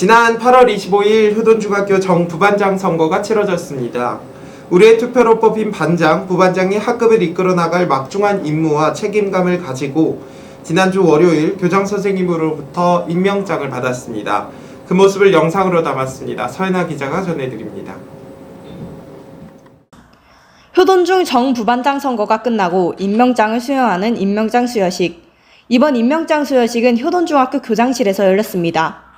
지난 8월 25일 효돈중학교 정 부반장 선거가 치러졌습니다. 우리의 투표로 뽑힌 반장, 부반장이 학급을 이끌어 나갈 막중한 임무와 책임감을 가지고 지난주 월요일 교장 선생님으로부터 임명장을 받았습니다. 그 모습을 영상으로 담았습니다. 서연아 기자가 전해드립니다. 효돈중 정 부반장 선거가 끝나고 임명장을 수여하는 임명장 수여식. 이번 임명장 수여식은 효돈중학교 교장실에서 열렸습니다.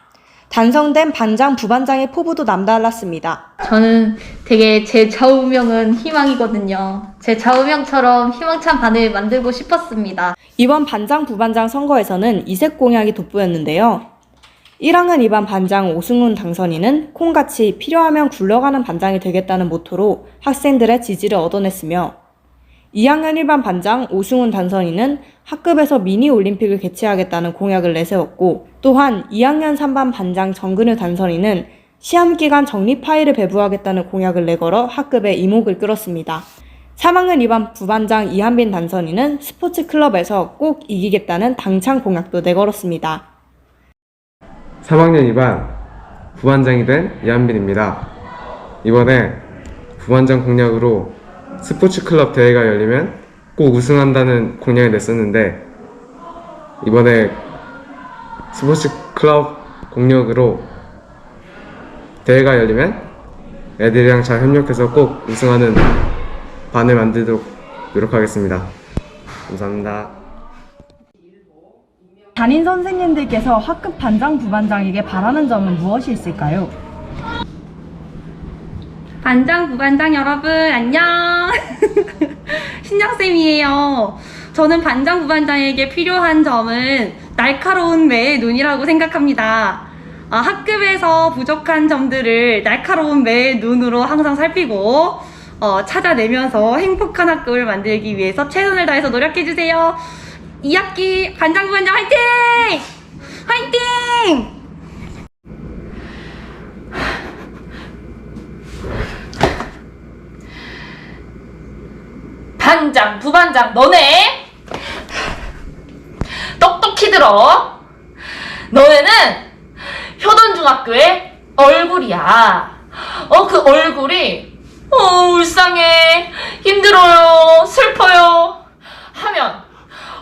단성된 반장, 부반장의 포부도 남달랐습니다. 저는 되게 제 좌우명은 희망이거든요. 제 좌우명처럼 희망찬 반을 만들고 싶었습니다. 이번 반장, 부반장 선거에서는 이색 공약이 돋보였는데요. 1학년 2반 반장 오승훈 당선인은 콩같이 필요하면 굴러가는 반장이 되겠다는 모토로 학생들의 지지를 얻어냈으며 2학년 1반 반장 오승훈 당선인은 학급에서 미니 올림픽을 개최하겠다는 공약을 내세웠고 또한 2학년 3반 반장 정근우 당선인은 시험 기간 정리 파일을 배부하겠다는 공약을 내걸어 학급에 이목을 끌었습니다. 3학년 2반 부반장 이한빈 단선이는 스포츠 클럽에서 꼭 이기겠다는 당찬 공약도 내걸었습니다. 3학년 2반 부반장이 된 이한빈입니다. 이번에 부반장 공약으로 스포츠 클럽 대회가 열리면 꼭 우승한다는 공약을 냈었는데 이번에 스포츠 클럽 공약으로 대회가 열리면 애들이랑 잘 협력해서 꼭 우승하는 반을 만들도록 노력하겠습니다. 감사합니다. 담임 선생님들께서 학급 반장, 부반장에게 바라는 점은 무엇이 있을까요? 반장, 부반장 여러분, 안녕! 신장쌤이에요. 저는 반장, 부반장에게 필요한 점은 날카로운 매의 눈이라고 생각합니다. 아, 학급에서 부족한 점들을 날카로운 매의 눈으로 항상 살피고, 어, 찾아내면서 행복한 학급을 만들기 위해서 최선을 다해서 노력해주세요. 2학기 반장, 부반장 화이팅! 화이팅! 반장, 부반장, 너네 똑똑히 들어. 너네는 효돈중학교의 얼굴이야. 어, 그 얼굴이, 어, 울상해, 힘들어요, 슬퍼요. 하면,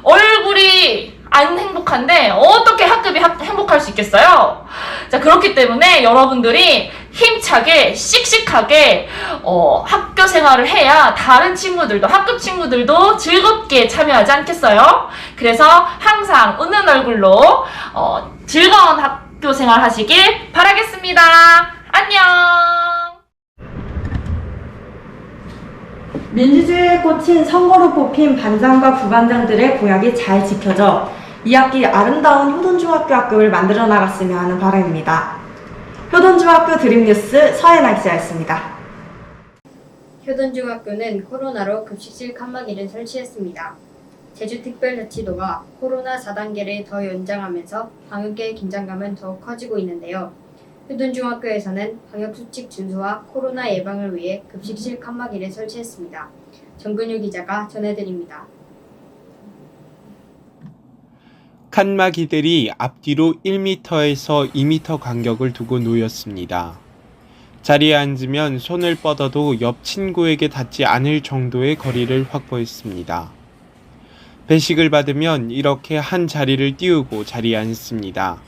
얼굴이 안 행복한데, 어떻게 학급이 학- 행복할 수 있겠어요? 자, 그렇기 때문에 여러분들이 힘차게, 씩씩하게, 어, 학교 생활을 해야 다른 친구들도, 학급 친구들도 즐겁게 참여하지 않겠어요? 그래서 항상 웃는 얼굴로, 어, 즐거운 학교 생활 하시길 바라겠습니다. 안녕! 민주주의에 꽂힌 선거로 뽑힌 반장과 부반장들의 공약이 잘 지켜져 2학기 아름다운 효돈중학교 학급을 만들어 나갔으면 하는 바람입니다. 효돈중학교 드림뉴스 서예나 기자였습니다. 효돈중학교는 코로나로 급식실 칸막이를 설치했습니다. 제주특별자치도가 코로나 4단계를 더 연장하면서 방역의 긴장감은 더욱 커지고 있는데요. 효돈중학교에서는 방역수칙 준수와 코로나 예방을 위해 급식실 칸막이를 설치했습니다. 정근유 기자가 전해드립니다. 칸막이들이 앞뒤로 1m에서 2m 간격을 두고 놓였습니다. 자리에 앉으면 손을 뻗어도 옆 친구에게 닿지 않을 정도의 거리를 확보했습니다. 배식을 받으면 이렇게 한 자리를 띄우고 자리에 앉습니다.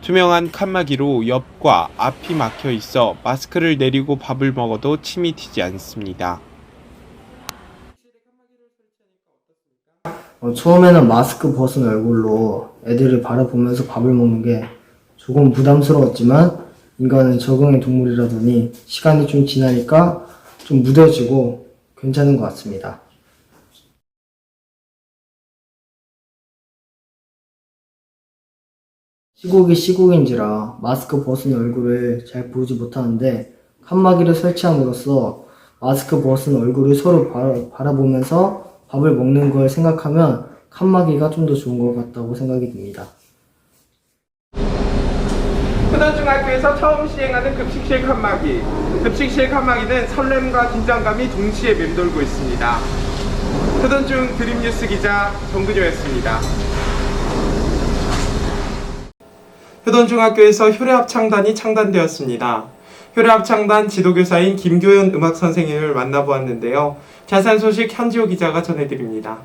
투명한 칸막이로 옆과 앞이 막혀 있어 마스크를 내리고 밥을 먹어도 침이 튀지 않습니다. 어, 처음에는 마스크 벗은 얼굴로 애들을 바라보면서 밥을 먹는 게 조금 부담스러웠지만 인간은 적응의 동물이라더니 시간이 좀 지나니까 좀 무뎌지고 괜찮은 것 같습니다. 시국이 시국인지라 마스크 벗은 얼굴을 잘 보지 못하는데 칸막이를 설치함으로써 마스크 벗은 얼굴을 서로 바라, 바라보면서 밥을 먹는 걸 생각하면 칸막이가 좀 더 좋은 것 같다고 생각이 듭니다. 효돈중학교에서 처음 시행하는 급식실 칸막이. 급식실 칸막이는 설렘과 긴장감이 동시에 맴돌고 있습니다. 효돈중 드림뉴스 기자 정근효였습니다. 효돈중학교에서 효래합창단이 창단되었습니다. 효래합창단 지도교사인 김교현 음악 선생님을 만나보았는데요. 자세한 소식 현지호 기자가 전해드립니다.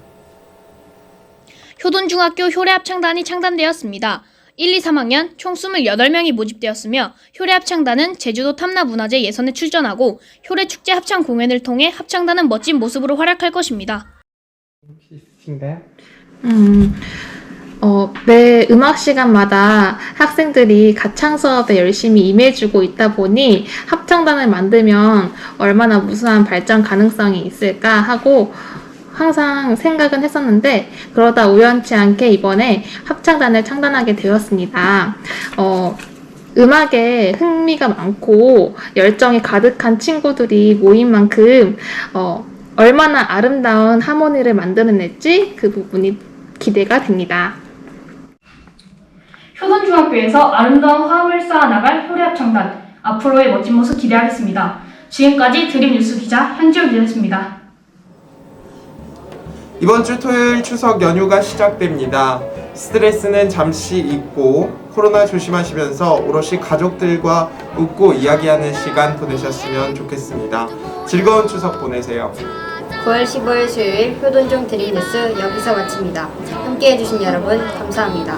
효돈중학교 효래합창단이 창단되었습니다. 1, 2, 3학년 총 28명이 모집되었으며 효래합창단은 제주도 탐나문화제 예선에 출전하고 효래축제 합창 공연을 통해 합창단은 멋진 모습으로 활약할 것입니다. 음, 어, 매 음악 시간마다 학생들이 가창 수업에 열심히 임해주고 있다 보니 합창단을 만들면 얼마나 무수한 발전 가능성이 있을까 하고 항상 생각은 했었는데 그러다 우연치 않게 이번에 합창단을 창단하게 되었습니다. 어, 음악에 흥미가 많고 열정이 가득한 친구들이 모인 만큼 어, 얼마나 아름다운 하모니를 만들어낼지 그 부분이 기대가 됩니다. 효돈중학교에서 아름다운 화음을 쌓아나갈 효래합창단 앞으로의 멋진 모습 기대하겠습니다. 지금까지 드림뉴스 기자 현지호 기자였습니다. 이번 주 토요일 추석 연휴가 시작됩니다. 스트레스는 잠시 잊고 코로나 조심하시면서 오롯이 가족들과 웃고 이야기하는 시간 보내셨으면 좋겠습니다. 즐거운 추석 보내세요. 9월 15일 수요일 효돈중 드리뉴스 여기서 마칩니다. 함께 해주신 여러분 감사합니다.